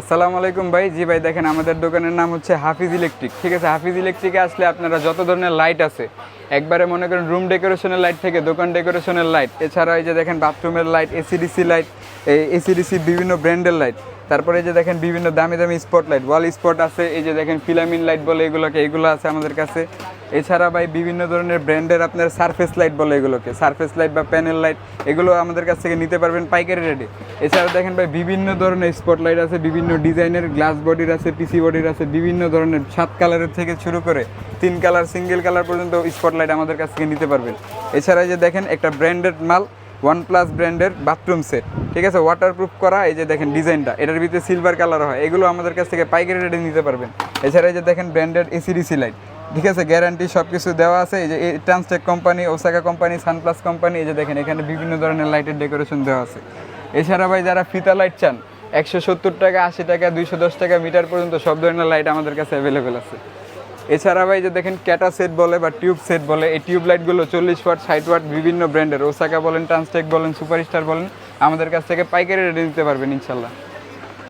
আসসালামু আলাইকুম ভাই। জি ভাই, দেখেন আমাদের দোকানের নাম হচ্ছে হাফিজ ইলেকট্রিক। ঠিক আছে, হাফিজ ইলেকট্রিকে আসলে আপনারা যত ধরনের লাইট আছে, একবারে মনে করেন রুম ডেকোরেশনের লাইট থেকে দোকান ডেকোরেশনের লাইট এছাড়া এই যে দেখেন বাথরুমের লাইট এসিডিসি লাইট এই এসিডিসি বিভিন্ন ব্র্যান্ডের লাইট তারপরে এই যে দেখেন বিভিন্ন দামি দামি স্পট লাইট ওয়াল স্পট আছে, এই যে দেখেন ফিলামিন লাইট বলে এগুলোকে, এগুলো আছে আমাদের কাছে। এছাড়া ভাই বিভিন্ন ধরনের ব্র্যান্ডের আপনার সারফেস লাইট বলে এগুলোকে। সারফেস লাইট বা প্যানেল লাইট এগুলো আমাদের কাছ থেকে নিতে পারবেন পাইকারি রেটে এছাড়া দেখেন ভাই, বিভিন্ন ধরনের স্পট লাইট আছে, বিভিন্ন ডিজাইনের গ্লাস বডির আছে পিসি বডির আছে, বিভিন্ন ধরনের সাত কালারের থেকে শুরু করে তিন কালার সিঙ্গেল কালার পর্যন্ত স্পট লাইট আমাদের কাছ থেকে নিতে পারবেন। এছাড়া যে দেখেন, একটা ব্র্যান্ডেড মাল ওয়ান প্লাস ব্র্যান্ডের বাথরুম সেট ঠিক আছে? ওয়াটারপ্রুফ করা, এই যে দেখেন ডিজাইনটা, এটার ভিতরে সিলভার কালার হয়, এগুলো আমাদের কাছ থেকে পাইকারি রেটে নিতে পারবেন। এছাড়া এই যে দেখেন ব্র্যান্ডেড এসিডিসি লাইট ঠিক আছে গ্যারান্টি সব কিছু দেওয়া আছে। এই যে Transtech company Osaka company Sunplus company এই যে দেখেন, এখানে বিভিন্ন ধরনের লাইটের ডেকোরেশন দেওয়া আছে। এছাড়া ভাই, যারা ফিতা লাইট চান, একশো সত্তর টাকা, আশি টাকা, দুইশো দশ টাকা মিটার পর্যন্ত সব ধরনের লাইট আমাদের কাছে অ্যাভেলেবেল আছে। এছাড়া ভাই যে দেখেন ক্যাটা সেট বলে বা টিউব সেট বলে, এই টিউব লাইটগুলো চল্লিশ ওয়াট ষাট ওয়াট বিভিন্ন ব্র্যান্ডের ওসাকা বলেন ট্রান্সটেক বলেন সুপারস্টার বলেন, আমাদের কাছ থেকে পাইকারি রেটে নিতে পারবেন, ইনশাল্লাহ।